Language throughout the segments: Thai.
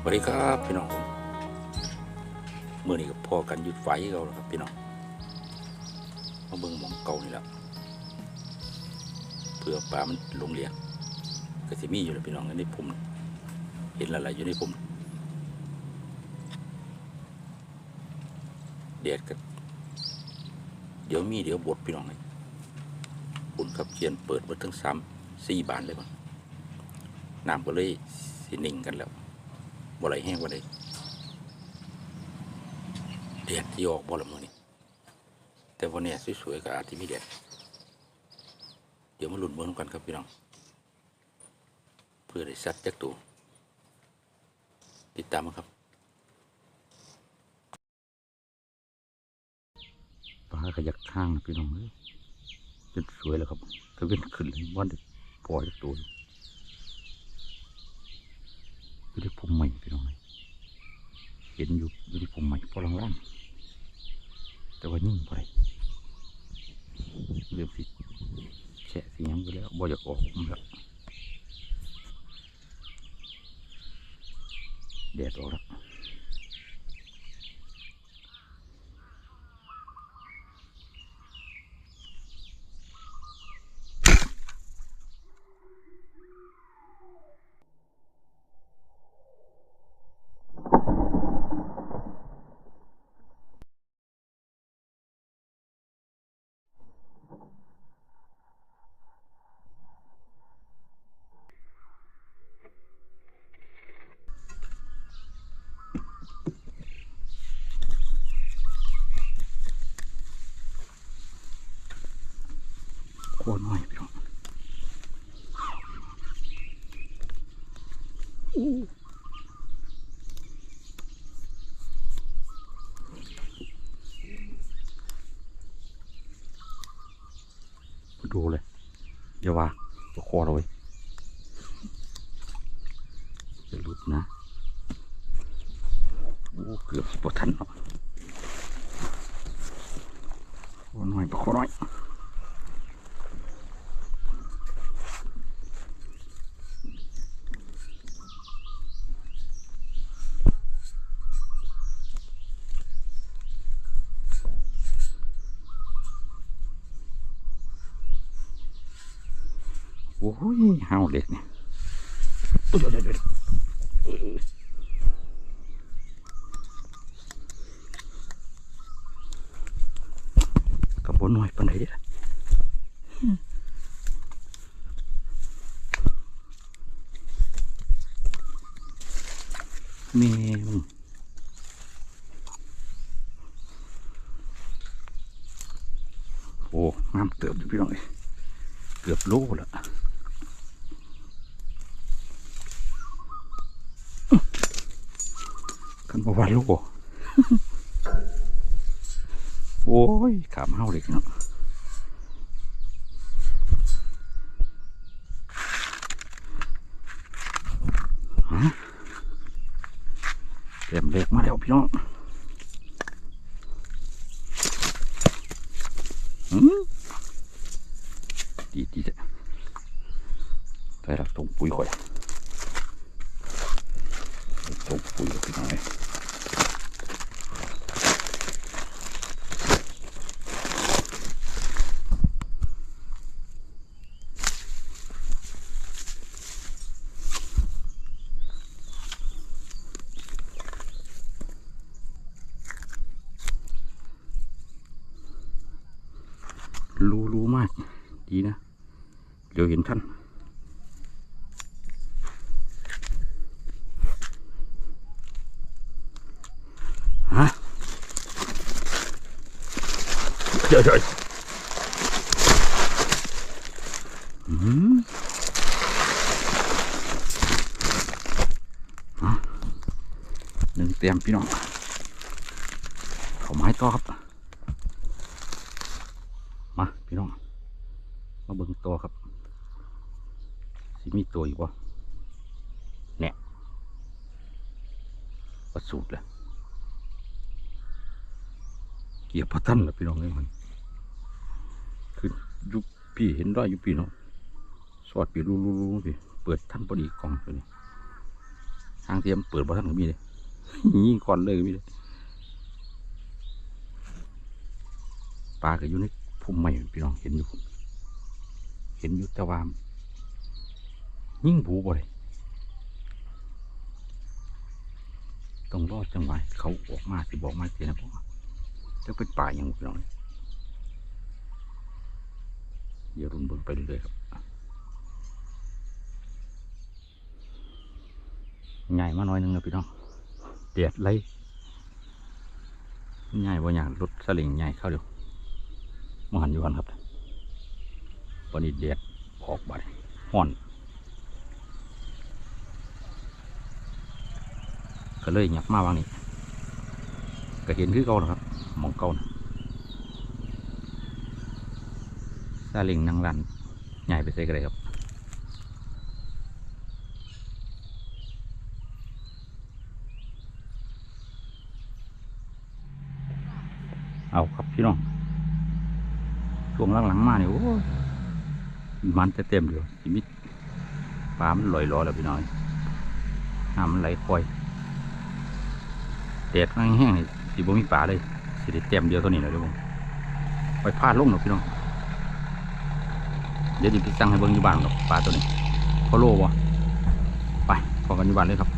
สวัสดีครับพี่น้องผมเมื่อนี้กับพ่อกันหยุดไฟเราแล้วครับพี่น้องมาเบิ่งหมองเก่านี่แหละเพื่อปลามันลงเลี้ยงก็สิมีอยู่แล้วพี่น้องในพุ่มเห็นอะไรอยู่ในพุ่มเด็ดกันเดี๋ยวมีเดี๋ยวบดพี่น้องเลยบุญครับเขียนเปิดเบิดทั้งสามสี่บานเลยมั้งน้ำก็เลยสินิ่งกันแล้ว บ่ไหลแห้งบ่ได้แดดที่ออกบ่ละมือนี้แต่วันนี้สวยๆก็อาจจะมีแดดเดี๋ยวมาหลุ้นเบิ่งกันครับพี่น้อง เพื่อได้สัตว์จักตัวติดตามมาครับปลาขยักข้างพี่น้องเอ้ยจนสวยแล้วครับก็เป็นขึ้นเลยวันได้ปล่อยตัว อยู่ที่พุ่มใหม่พี่น้องเห็นอยู่อยู่ที่พุ่มใหม่พอล่างๆแต่ว่ายิ่งไปเริ่มสิแฉะสียังไปแล้วบ่อยากออกมันแล้วแดดออกแล้ว หน่อยพี่น้องดูเลยอย่าว่าจะคอเราไว้จะหลุดนะโอ้เกือบปวดทันเนาะโคนหน่อยปะโคนหน่อย โอ้ยห้าวเล็กเนี่ยอุ๊ยเดี๋ยวเดี๋ยวเดี๋ยวเออกับบนหน่อยปันไหนเด้อแม่มึงโอ้น้ำเติมอยู่พี่น้องเอ้ยเกือบโลแล้วกัน บอกว่าโลโอ้ยขามเฮาเล็กเนาะเต็มเล็กมาแล้วพี่น้องหืมดีดีจ้ะได้รับตรงปุ๋ยข่อยตรงปุ๋ยกับพี่น้องเลยรู้รู้มาก ดีนะ เดี๋ยวเห็นท่านฮะเดี๋ยวเดี๋ยวอืมอะหนึ่งเตรียมพี่น้องเขาไม้ต่อครับ มา พี่น้อง มาเบิ่งตัวครับสิมีตัวอีกวะเนี่ยประสูตรเลยเกียร์พัทันละพี่น้องเลยมันคือยุพี่เห็นได้ยู่พี่น้องสอดพี่รู้รู้รู้พี่เปิดท่านพอดีกล่องตัวนี้ทางเทียมเปิดบ่ทันก็มีเลยยิงก่อนเลยก็มีเลยปลาก็อยู่ในพุ่มไม้พี่น้องเห็นอยู่ เห็นอยู่แต่ว่ายิ่งผูบ่เลยต้องรอจังหวะเขาออกมาสิบอกมาเสียนะพ่อจะเป็นป่าอย่างพี่น้อเดี๋ยวรุนเบิ่งไปเรื่อยครับใหญ่มาหน่อยนึงนะพี่น้องเดียดเลยใหญ่บ่อย่างรถสลิงใหญ่เข้าเดียวมหันอยู่กันครับ วันนี้แดดออกบาดห่อน ก็เลยหยับมาวางนี้ก็เห็นคือเก่านครับมองเก่านะซาเลิงนางรันใหญ่ไปใส่กันเลยครับเอาครับพี่น้องช่วงหลังๆมาเนี่ยโอ้ มันจะเต็มอยู่ชีมิตปลามันลอยล้อแล้วพี่น้อยน้ำมันไหลคอยแดดแห้งๆนี่สิบ่มีปลาเลยสิได้เต็มเดียวเท่านี้แหละเดี๋ยวผมไปพลาดลงหรอกพี่น้องเดี๋ยวจะไปสั่งให้เบิ้งอยู่บ้านหรอกปลาตัวนี้พอโลวะไปพอกันอยู่บ้านเลยครับ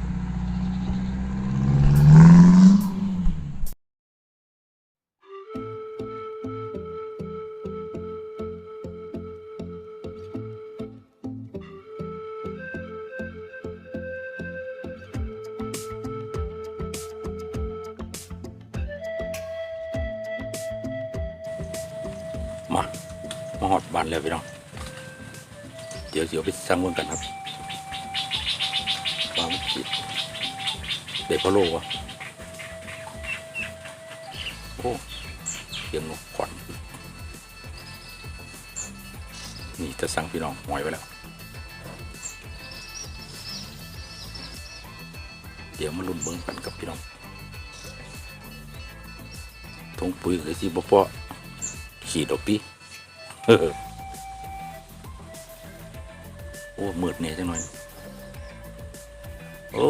มามาหอดบานแล้วพี่น้อง เดี๋ยวเดี๋ยวไปสั่งเบิ่งกันครับว่ามันสิเด็กพะโลวะโอ้เสียงนกขวัญนี่จะสั่งพี่น้องหอยไว้แล้ว เดี๋ยวมาลุ้นเบิ่งกันกับพี่น้องทงปุ๋ยคือสิบ่พอ ขี่ดอกปีเออโอ้มืดเนี่ยจังหน่อย โอ้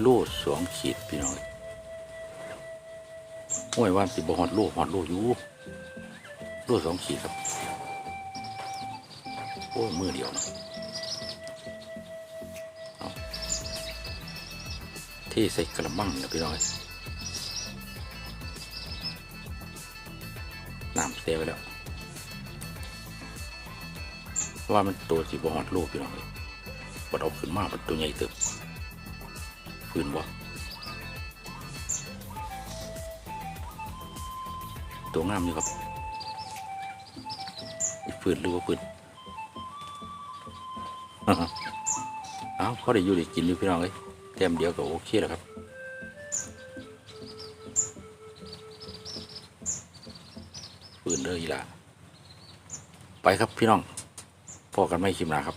โลดสองขีดพี่น้อยโอ้ยว่าสิบ่ฮอดโลฮอดโลอยู่โลสองขีดครับ โอ้มือเดียวนะเอาเทใส่กระมังเนะพี่น้อย เสียไปแล้ว ว่ามันตัวสีบหอดลูกพี่น้องเลยบัดเอาขึ้นมามันตัวใหญ่เติบฟืนวะตัวงามอยู่ครับอีฟืนหรือว่าฟืนอ้าวเขาได้อยู่ได้กินอยู่พี่น้องเลยแต้มเดียวก็โอเคแล้วครับ เลยอีหล่ะไปครับพี่น้องพอกันไม่คิมนาครับ